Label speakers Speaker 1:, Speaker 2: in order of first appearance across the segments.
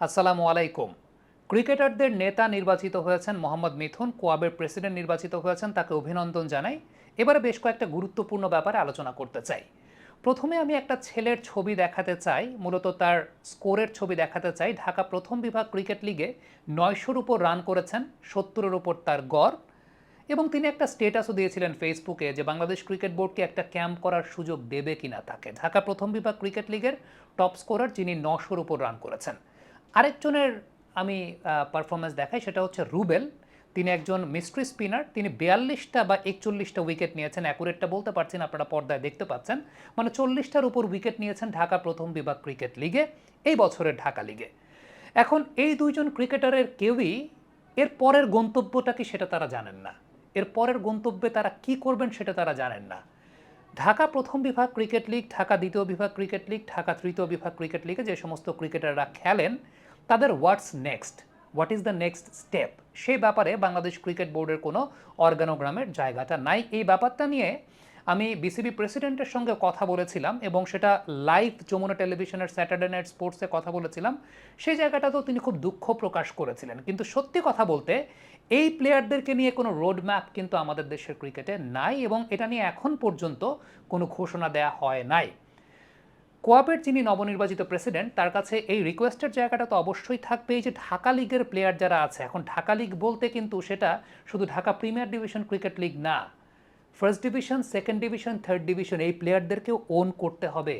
Speaker 1: আসসালামু আলাইকুম। ক্রিকেটারদের নেতা নির্বাচিত হয়েছেন মোহাম্মদ মিথুন, কোয়াবের প্রেসিডেন্ট নির্বাচিত হয়েছেন, তাকে অভিনন্দন জানাই। এবারে বেশ কয়েকটা গুরুত্বপূর্ণ ব্যাপারে আলোচনা করতে চাই। প্রথমে আমি একটা ছেলের ছবি দেখাতে চাই, মূলত তার স্কোরের ছবি দেখাতে চাই। ঢাকা প্রথম বিভাগ ক্রিকেট লিগে নয়শোর উপর রান করেছেন, সত্তরের উপর তার গড়। এবং তিনি একটা স্টেটাসও দিয়েছিলেন ফেসবুকে যে বাংলাদেশ ক্রিকেট বোর্ডকে একটা ক্যাম্প করার সুযোগ দেবে কিনা তাকে। ঢাকা প্রথম বিভাগ ক্রিকেট লিগের টপ স্কোরার যিনি নশোর উপর রান করেছেন। আরেকজনের আমি পারফরমেন্স দেখাই, সেটা হচ্ছে রুবেল। তিনি একজন মিস্ট্রি স্পিনার তিনি বিয়াল্লিশটা বা একচল্লিশটা উইকেট নিয়েছেন। অ্যাকুরেটটা বলতে পারছেন আপনারা পর্দায় দেখতে পাচ্ছেন। মানে চল্লিশটার উপর উইকেট নিয়েছেন ঢাকা প্রথম বিভাগ ক্রিকেট লিগে এই বছরের ঢাকা লিগে এখন এই দুইজন ক্রিকেটারের কেউই এর পরের গন্তব্যটা কি সেটা তারা জানেন না। এর পরের গন্তব্যে তারা কি করবেন সেটা তারা জানেন না। ঢাকা প্রথম বিভাগ ক্রিকেট লিগ ঢাকা দ্বিতীয় বিভাগ ক্রিকেট লিগ ঢাকা তৃতীয় বিভাগ ক্রিকেট লিগে যে সমস্ত ক্রিকেটাররা খেলেন তাদের what's next what is the next step সেই ব্যাপারে বাংলাদেশ ক্রিকেট বোর্ডের কোনো অর্গানোগ্রামের জায়গাটা নাই। এই ব্যাপারটা নিয়ে আমি বিসিবি প্রেসিডেন্টের সঙ্গে কথা বলেছিলাম এবং সেটা লাইভ যমুনা টেলিভিশনের স্যাটারডে নাইট স্পোর্টসে কথা বলেছিলাম। সেই জায়গাটাতেও তিনি খুব দুঃখ প্রকাশ করেছিলেন। কিন্তু সত্যি কথা বলতে, এই প্লেয়ারদেরকে নিয়ে কোনো রোড ম্যাপ কিন্তু আমাদের দেশের ক্রিকেটে নাই এবং এটা নিয়ে এখন পর্যন্ত কোনো ঘোষণা দেয়া হয় নাই। কোয়াবের যিনি নবনির্বাচিত প্রেসিডেন্ট, তার কাছে এই রিকোয়েস্টের জায়গাটা তো অবশ্যই থাকবে। এই যে ঢাকা লিগের প্লেয়ার যারা আছে, এখন ঢাকা লিগ বলতে কিন্তু সেটা শুধু Dhaka premier division cricket league না। First division second division third division এই প্লেয়ারদেরকেও ওন করতে হবে।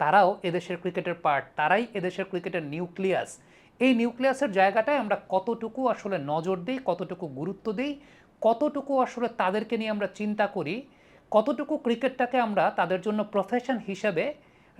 Speaker 1: তারাও এদেশের ক্রিকেটের পার্ট তারাই এদেশের ক্রিকেটের নিউক্লিয়াস এই নিউক্লিয়াসের জায়গাটায় আমরা কতটুকু আসলে নজর দিই, কতটুকু গুরুত্ব দিই, কতটুকু আসলে তাদেরকে নিয়ে আমরা চিন্তা করি, কতটুকু ক্রিকেটটাকে আমরা তাদের জন্য প্রফেশন হিসেবে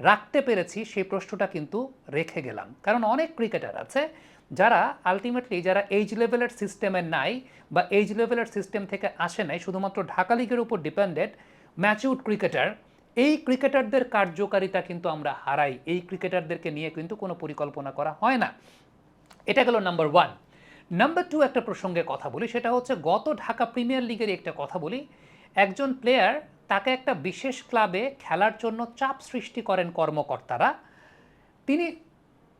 Speaker 1: রাখতে পেরেছি সেই প্রশ্নটা কিন্তু রেখে গেলাম। কারণ অনেক ক্রিকেটার আছে যারা আলটিমেটলি যারা এইজ লেভেলের সিস্টেমে নাই বা এইজ লেভেলের সিস্টেম থেকে আসে নাই, শুধুমাত্র ঢাকা লিগের উপর ডিপেন্ডেড ম্যাচিউড ক্রিকেটার এই ক্রিকেটারদের কার্যকারিতা কিন্তু আমরা হারাই। এই ক্রিকেটারদেরকে নিয়ে কিন্তু কোনো পরিকল্পনা করা হয় না। এটা গেল নাম্বার ওয়ান নাম্বার টু একটা প্রসঙ্গে কথা বলি, সেটা হচ্ছে গত ঢাকা প্রিমিয়ার লিগের একটা কথা বলি। একজন প্লেয়ার তাকে একটা বিশেষ ক্লাবে খেলার জন্য চাপ সৃষ্টি করেন কর্মকর্তারা। তিনি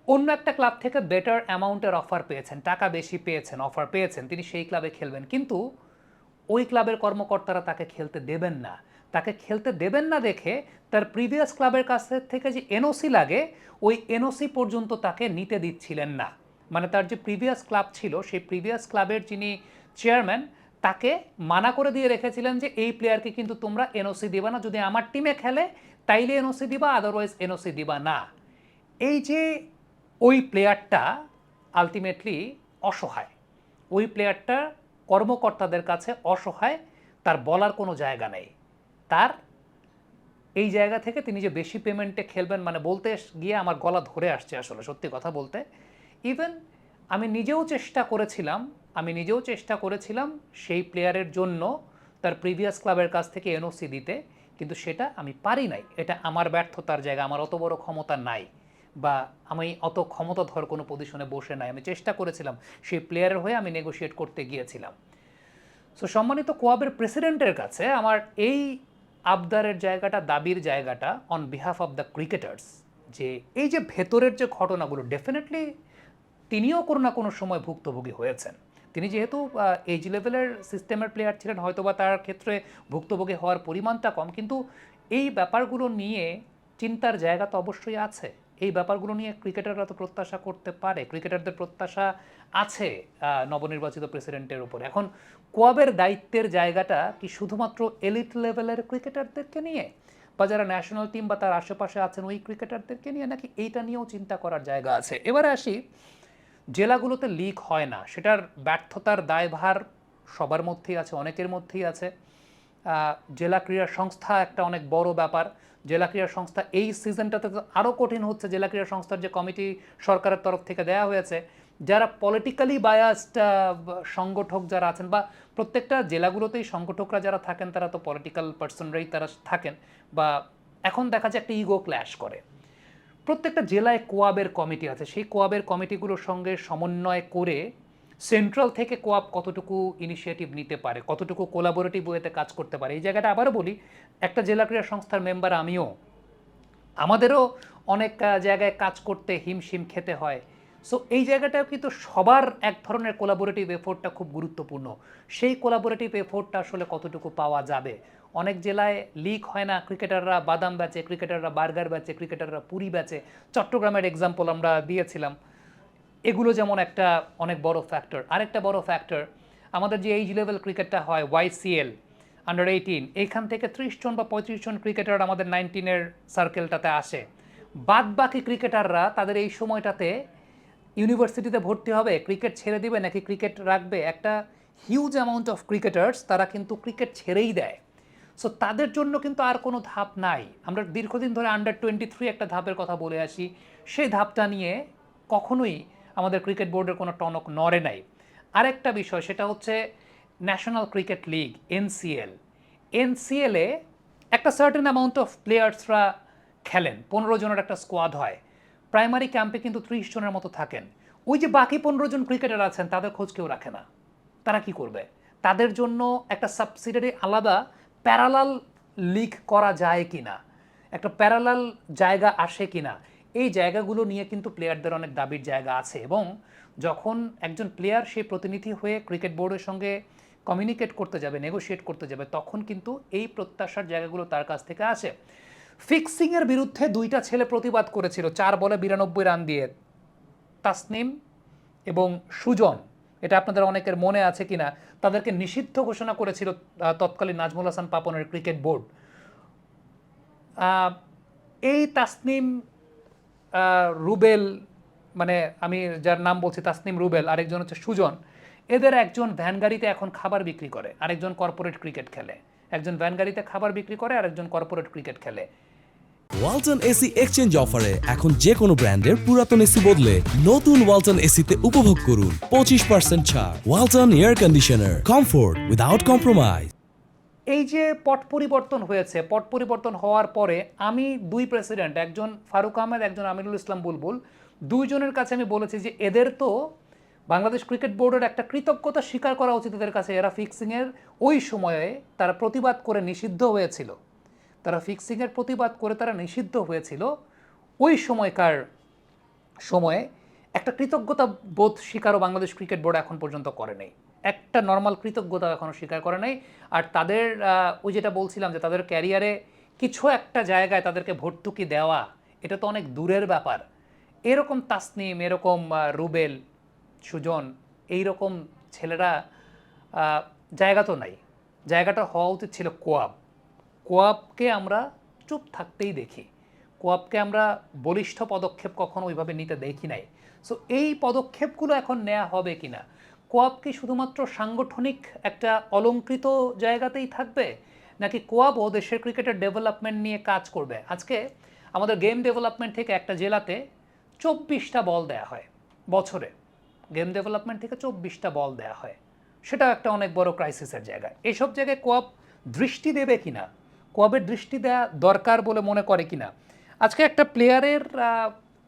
Speaker 1: অন্য একটা ক্লাব থেকে বেটার অ্যামাউন্টের অফার পেয়েছেন, টাকা বেশি পেয়েছেন, অফার পেয়েছেন, তিনি সেই ক্লাবে খেলবেন। কিন্তু ওই ক্লাবের কর্মকর্তারা তাকে খেলতে দেবেন না। তাকে খেলতে দেবেন না দেখে তার প্রিভিয়াস ক্লাবের কাছ থেকে যে এনওসি লাগে, ওই এনওসি পর্যন্ত তাকে নিতে দিচ্ছিলেন না। মানে তার যে প্রিভিয়াস ক্লাব ছিল, সেই প্রিভিয়াস ক্লাবের যিনি চেয়ারম্যান তাকে মানা করে দিয়ে রেখেছিলেন যে এই প্লেয়ারকে কিন্তু তোমরা এনওসি দিবা না। যদি আমার টিমে খেলে, তাইলে এনওসি দিবা আদারওয়াইজ এনওসি দিবা না। এই যে ওই প্লেয়ারটা আলটিমেটলি অসহায়। ওই প্লেয়ারটা কর্মকর্তাদের কাছে অসহায়, তার বলার কোনো জায়গা নেই। তার এই জায়গা থেকে তিনি যে বেশি পেমেন্টে খেলবেন মানে বলতে গিয়ে আমার গলা ধরে আসছে আসলে, সত্যি কথা বলতে। ইভেন আমি নিজেও চেষ্টা করেছিলাম আমি নিজেও চেষ্টা করেছিলাম সেই প্লেয়ারের জন্য তার প্রিভিয়াস ক্লাবের কাছ থেকে এনওসি দিতে, কিন্তু সেটা আমি পারি নাই। এটা আমার ব্যর্থতার জায়গা, আমার অত বড় ক্ষমতা নাই বা আমি অত ক্ষমতাধর কোনো পজিশনে বসে নাই। আমি চেষ্টা করেছিলাম, সেই প্লেয়ারের হয়ে আমি নেগোশিয়েট করতে গিয়েছিলাম। সো সম্মানিত কোয়াবের প্রেসিডেন্টের কাছে আমার এই আবদারের জায়গাটা, দাবির জায়গাটা on behalf of the cricketers যে এই যে ভেতরের যে ঘটনাগুলো ডেফিনেটলি তিনিও কোনো না কোনো সময় ভুক্তভোগী হয়েছেন। তিনি যেহেতু এইজ লেভেলের সিস্টেমের প্লেয়ার ছিলেন হয়তো বা তার ক্ষেত্রে ভুক্তভোগী হওয়ার পরিমাণটা কম, কিন্তু এই ব্যাপারগুলো নিয়ে চিন্তার জায়গা তো অবশ্যই আছে। এই ব্যাপারগুলো নিয়ে ক্রিকেটাররা তো প্রত্যাশা করতে পারে। ক্রিকেটারদের প্রত্যাশা আছে নবনির্বাচিত প্রেসিডেন্টের উপর। এখন কোয়াবের দায়িত্বের জায়গাটা কি শুধুমাত্র এলিট লেভেলের ক্রিকেটারদেরকে নিয়ে? বা যারা ন্যাশনাল টিম বা তার আশেপাশে আছেন, ওই ক্রিকেটারদেরকে নিয়ে? নাকি এইটা নিয়েও চিন্তা করার জায়গা আছে? এবারে আসি জেলাগুলোতে লিক হয় না। সেটার ব্যর্থতার দায়ভার সবার মধ্যেই আছে, অনেকের মধ্যেই আছে। জেলা ক্রীড়া সংস্থা একটা অনেক বড় ব্যাপার। জেলা ক্রীড়া সংস্থা এই সিজনটাতে তো আরও কঠিন হচ্ছে। জেলা ক্রীড়া সংস্থার যে কমিটি সরকারের তরফ থেকে দেওয়া হয়েছে, যারা পলিটিক্যালি বায়াসড সংগঠক যারা আছেন বা প্রত্যেকটা জেলাগুলোতেই সংগঠকরা যারা থাকেন, তারা তো পলিটিক্যাল পার্সনরাই তারা থাকেন বা এখন দেখা যায় একটা ইগো ক্ল্যাশ করে। প্রত্যেকটা জেলায় কোয়াবের কমিটি আছে। সেই কোয়াবের কমিটিগুলোর সঙ্গে সমন্বয় করে সেন্ট্রাল থেকে কোয়াব কতটুকু ইনিশিয়েটিভ নিতে পারে, কতটুকু কোলাবোরেটিভ ওয়েতে কাজ করতে পারে, এই জায়গাটা আবারও বলি, একটা জেলা ক্রীড়া সংস্থার মেম্বার আমিও। আমাদেরও অনেক জায়গায় কাজ করতে হিমশিম খেতে হয়। সো এই জায়গাটাও কিন্তু সবার এক ধরনের কোলাবোরেটিভ এফোর্টটা খুব গুরুত্বপূর্ণ। সেই কোলাবোরেটিভ এফোর্টটা আসলে কতটুকু পাওয়া যাবে? অনেক জেলায় লিক হয় না ক্রিকেটাররা বাদাম বেচে ক্রিকেটাররা বার্গার বেচে ক্রিকেটাররা পুরি বেচে। চট্টগ্রামের এক্সাম্পল আমরা দিয়েছিলাম। এগুলো যেমন একটা অনেক বড় ফ্যাক্টর আরেকটা বড় ফ্যাক্টর আমাদের যে এইজ লেভেল ক্রিকেটটা হয় ওয়াইসিএল আন্ডার এইটিন এইখান থেকে ত্রিশ জন বা পঁয়ত্রিশ জন ক্রিকেটার আমাদের নাইনটিনের সার্কেলটাতে আসে। বাদ বাকি ক্রিকেটাররা তাদের এই সময়টাতে ইউনিভার্সিটিতে ভর্তি হবে ক্রিকেট ছেড়ে দিবে, নাকি ক্রিকেট রাখবে? একটা হিউজ অ্যামাউন্ট অফ ক্রিকেটার্স তারা কিন্তু ক্রিকেট ছেড়েই দেয়। সো তাদের জন্য কিন্তু আর কোনো ধাপ নাই। আমরা দীর্ঘদিন ধরে আন্ডার টোয়েন্টি থ্রি একটা ধাপের কথা বলে আসি। সেই ধাপটা নিয়ে কখনোই আমাদের ক্রিকেট বোর্ডের কোনো টনক নড়ে নাই। আরেকটা বিষয়, সেটা হচ্ছে ন্যাশনাল ক্রিকেট লিগ এনসিএল এনসিএলে একটা সার্টেন অ্যামাউন্ট অফ প্লেয়ার্সরা খেলেন, পনেরো জনের একটা স্কোয়াড হয়। প্রাইমারি ক্যাম্পে কিন্তু ত্রিশ জনের মতো থাকেন। ওই যে বাকি পনেরো জন ক্রিকেটার আছেন, তাদের খোঁজ কেউ রাখে না। তারা কি করবে? তাদের জন্য একটা সাবসিডারি আলাদা প্যারালাল লিগ করা যায় কি না একটা প্যারালাল জায়গা আসে কিনা? এই জায়গাগুলো নিয়ে কিন্তু প্লেয়ারদের অনেক দাবির জায়গা আছে এবং যখন একজন প্লেয়ার সেই প্রতিনিধি হয়ে ক্রিকেট বোর্ডের সঙ্গে কমিউনিকেট করতে যাবে নেগোশিয়েট করতে যাবে, তখন কিন্তু এই প্রত্যাশার জায়গাগুলো তার কাছ থেকে আসে। ফিক্সিংয়ের বিরুদ্ধে দুইটা ছেলে প্রতিবাদ করেছিল, চার বলে বিরানব্বই রান দিয়ে তাসনিম এবং সুজন। এটা আপনাদের অনেকের মনে আছে কিনা? তাদেরকে নিষিদ্ধ ঘোষণা করেছিল তৎকালীন নাজমুল হাসান পাপনের ক্রিকেট বোর্ড। এই তাসনিম রুবেল মানে আমি যার নাম বলছি তাসনিম রুবেল, আরেকজন হচ্ছে সুজন, এদের একজন ভ্যান গাড়িতে এখন খাবার বিক্রি করে, আরেকজন কর্পোরেট ক্রিকেট খেলে। একজন ভ্যান গাড়িতে খাবার বিক্রি করে, আরেকজন কর্পোরেট ক্রিকেট খেলে।
Speaker 2: ওয়ালটন এসি এক্সচেঞ্জ অফারে এখন যে কোনো ব্র্যান্ডের পুরাতন এসি বদলে নতুন ওয়ালটন এসিতে উপভোগ করুন পঁচিশ পার্সেন্ট ছাড়। Walton air conditioner comfort without compromise
Speaker 1: এই যে পট পরিবর্তন হয়েছে, পট পরিবর্তন হওয়ার পরে আমি দুই প্রেসিডেন্ট একজন ফারুক আহমেদ, একজন আমিরুল ইসলাম বুলবুল, দুইজনের কাছে আমি বলেছি যে এদের তো বাংলাদেশ ক্রিকেট বোর্ডের একটা কৃতজ্ঞতা স্বীকার করা উচিত এদের কাছে। এরা ফিক্সিংয়ের ওই সময়ে তারা প্রতিবাদ করে নিষিদ্ধ হয়েছিল। তারা ফিক্সিংয়ের প্রতিবাদ করে তারা নিষিদ্ধ হয়েছিল। ওই সময়কার সময়ে একটা কৃতজ্ঞতা বোধ স্বীকারও বাংলাদেশ ক্রিকেট বোর্ড এখন পর্যন্ত করে নাই। একটা নর্মাল কৃতজ্ঞতা এখনও স্বীকার করে নাই। আর তাদের ওই যেটা বলছিলাম যে তাদের ক্যারিয়ারে কিছু একটা জায়গায় তাদেরকে ভর্তুকি দেওয়া, এটা তো অনেক দূরের ব্যাপার। এরকম তাসনিম, এরকম রুবেল, সুজন এই রকম ছেলেরা জায়গা তো নাই। জায়গাটা হওয়া উচিত ছিল কোয়াব। কোয়াবকে আমরা চুপ থাকতেই দেখি। কোয়াবকে আমরা বলিষ্ঠ পদক্ষেপ কখনো ওইভাবে নিতে দেখি নাই। সো এই পদক্ষেপগুলো এখন নেওয়া হবে কিনা? কোয়াব কি শুধুমাত্র সাংগঠনিক একটা অলঙ্কৃত জায়গাতেই থাকবে? নাকি কোয়াবও দেশের ক্রিকেটের ডেভেলপমেন্ট নিয়ে কাজ করবে? আজকে আমাদের গেম ডেভেলপমেন্ট থেকে একটা জেলাতে চব্বিশটা বল দেয়া হয় বছরে। গেম ডেভেলপমেন্ট থেকে চব্বিশটা বল দেয়া হয়। সেটাও একটা অনেক বড় ক্রাইসিসের জায়গা। এসব জায়গায় কোয়াব দৃষ্টি দেবে কিনা? কোয়াবের দৃষ্টি দেওয়া দরকার বলে মনে করে কিনা? আজকে একটা প্লেয়ারের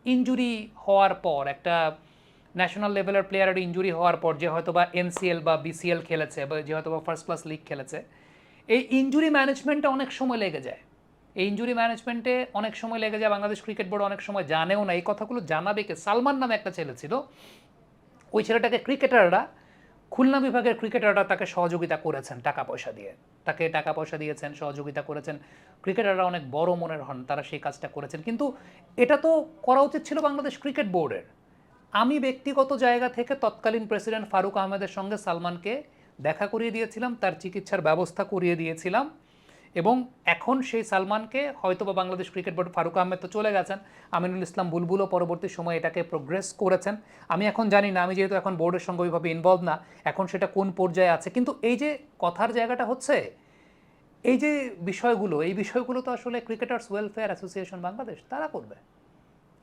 Speaker 1: ইনজুরি হওয়ার পর, একটা ন্যাশনাল লেভেলের প্লেয়ারের ইনজুরি হওয়ার পর যে হয়তো বা এনসিএল বা বিসিএল খেলেছে বা যে হয়তো বা ফার্স্ট ক্লাস লিগ খেলেছে, এই ইনজুরি ম্যানেজমেন্টটা অনেক সময় লেগে যায়। এই ইনজুরি ম্যানেজমেন্টে অনেক সময় লেগে যায়, বাংলাদেশ ক্রিকেট বোর্ড অনেক সময় জানেও না। এই কথাগুলো জানাবে কে? সালমান নামে একটা ছেলে ছিল। ওই ছেলেটাকে ক্রিকেটাররা খুলনা বিভাগের ক্রিকেটাররা তাকে সহযোগিতা করেছেন টাকা পয়সা দিয়ে। তাকে টাকা পয়সা দিয়েছেন, সহযোগিতা করেছেন। ক্রিকেটাররা অনেক বড় মনের হন, তারা সেই কাজটা করেছেন। কিন্তু এটা তো করা উচিত ছিল বাংলাদেশ ক্রিকেট বোর্ডের। আমি ব্যক্তিগত জায়গা থেকে তৎকালীন প্রেসিডেন্ট ফারুক আহমেদের সঙ্গে সালমানকে দেখা করিয়ে দিয়েছিলাম, তার চিকিৎসার ব্যবস্থা করিয়ে দিয়েছিলাম। এবং এখন সেই সালমানকে হয়তো বা বাংলাদেশ ক্রিকেট বোর্ড ফারুক আহমেদ তো চলে গেছেন, আমিনুল ইসলাম বুলবুলও পরবর্তী সময়ে এটাকে প্রোগ্রেস করেছেন। আমি এখন জানি না, আমি যেহেতু এখন বোর্ডের সঙ্গে ওইভাবে ইনভলভ না, এখন সেটা কোন পর্যায়ে আছে? কিন্তু এই যে কথার জায়গাটা হচ্ছে, এই যে বিষয়গুলো, এই বিষয়গুলো তো আসলে ক্রিকেটার্স ওয়েলফেয়ার অ্যাসোসিয়েশন বাংলাদেশ তারা করবে।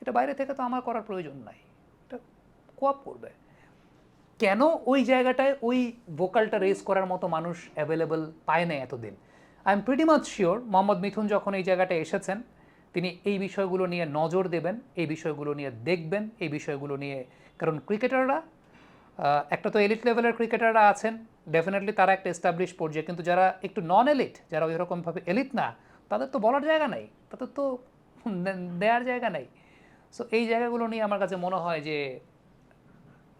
Speaker 1: এটা বাইরে থেকে তো আমার করার প্রয়োজন নাই। এটা কোয়াপ করবে। কেন ওই জায়গাটায় ওই ভোকালটা রেজ করার মতো মানুষ অ্যাভেলেবল পায় না এতদিন? I am pretty much sure Mohammad Mithun যখন এই জায়গাটায় এসেছেন, তিনি এই বিষয়গুলো নিয়ে নজর দেবেন, এই বিষয়গুলো নিয়ে দেখবেন, এই বিষয়গুলো নিয়ে। কারণ ক্রিকেটাররা একটা তো এলিট লেভেলের ক্রিকেটাররা আছেন ডেফিনেটলি তারা একটা এস্টাবলিশ পর্যায়ে। কিন্তু যারা একটু নন এলিট যারা ওই রকমভাবে এলিট না, তাদের তো বলার জায়গা নাই, তাদের তো দেওয়ার জায়গা নেই। সো এই জায়গাগুলো নিয়ে আমার কাছে মনে হয় যে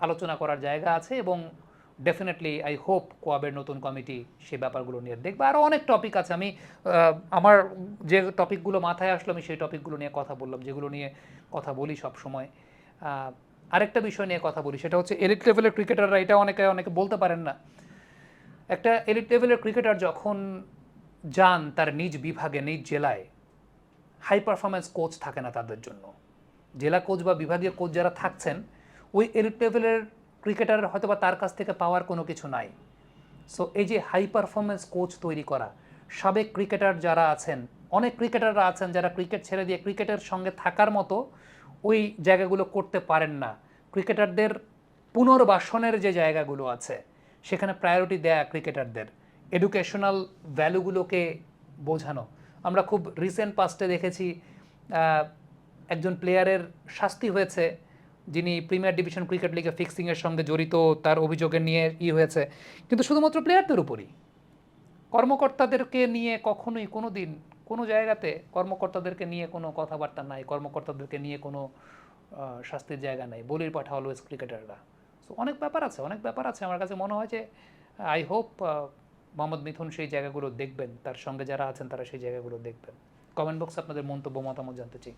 Speaker 1: আলোচনা করার জায়গা আছে এবং ডেফিনেটলি আই হোপ কোয়াবের নতুন কমিটি সে ব্যাপারগুলো নিয়ে দেখবে। আরও অনেক টপিক আছে। আমি আমার যে টপিকগুলো মাথায় আসলো, আমি সেই টপিকগুলো নিয়ে কথা বললাম, যেগুলো নিয়ে কথা বলি সব সময় আরেকটা বিষয় নিয়ে কথা বলি, সেটা হচ্ছে এলিট লেভেলের ক্রিকেটাররা এটা অনেকে অনেকে বলতে পারেন না। একটা এলিট লেভেলের ক্রিকেটার যখন যান তার নিজ বিভাগে, নিজ জেলায় হাই পারফরমেন্স কোচ থাকে না তাদের জন্য। জেলা কোচ বা বিভাগীয় কোচ যারা থাকছেন, ওই এলিট লেভেলের ক্রিকেটারের হয়তো বা তার কাছ থেকে পাওয়ার কোনো কিছু নাই। সো এই যে হাই পারফরমেন্স কোচ তৈরি করা, সাবেক ক্রিকেটার যারা আছেন, অনেক ক্রিকেটাররা আছেন যারা ক্রিকেট ছেড়ে দিয়ে ক্রিকেটের সঙ্গে থাকার মতো ওই জায়গাগুলো করতে পারেন না। ক্রিকেটারদের পুনর্বাসনের যে জায়গাগুলো আছে, সেখানে প্রায়োরিটি দেয়া ক্রিকেটারদের। এডুকেশনাল ভ্যালুগুলোকে বোঝানো। আমরা খুব রিসেন্ট পাস্টে দেখেছি একজন প্লেয়ারের শাস্তি হয়েছে যিনি প্রিমিয়ার ডিভিশন ক্রিকেট লিগে ফিক্সিংয়ের সঙ্গে জড়িত, তার অভিযোগে নিয়ে ই হয়েছে। কিন্তু শুধুমাত্র প্লেয়ারদের উপরই। কর্মকর্তাদেরকে নিয়ে কখনোই কোনো দিন কোনো জায়গাতে কর্মকর্তাদেরকে নিয়ে কোনো কথাবার্তা নাই। কর্মকর্তাদেরকে নিয়ে কোনো শাস্তির জায়গা নাই। বলির পাঠা অলওয়েজ ক্রিকেটাররা সো অনেক ব্যাপার আছে, অনেক ব্যাপার আছে। আমার কাছে মনে হয় যে আই হোপ মোহাম্মদ মিথুন সেই জায়গাগুলো দেখবেন। তার সঙ্গে যারা আছেন, তারা সেই জায়গাগুলো দেখবেন। কমেন্ট বক্সে আপনাদের মন্তব্য, মতামত জানতে চাই।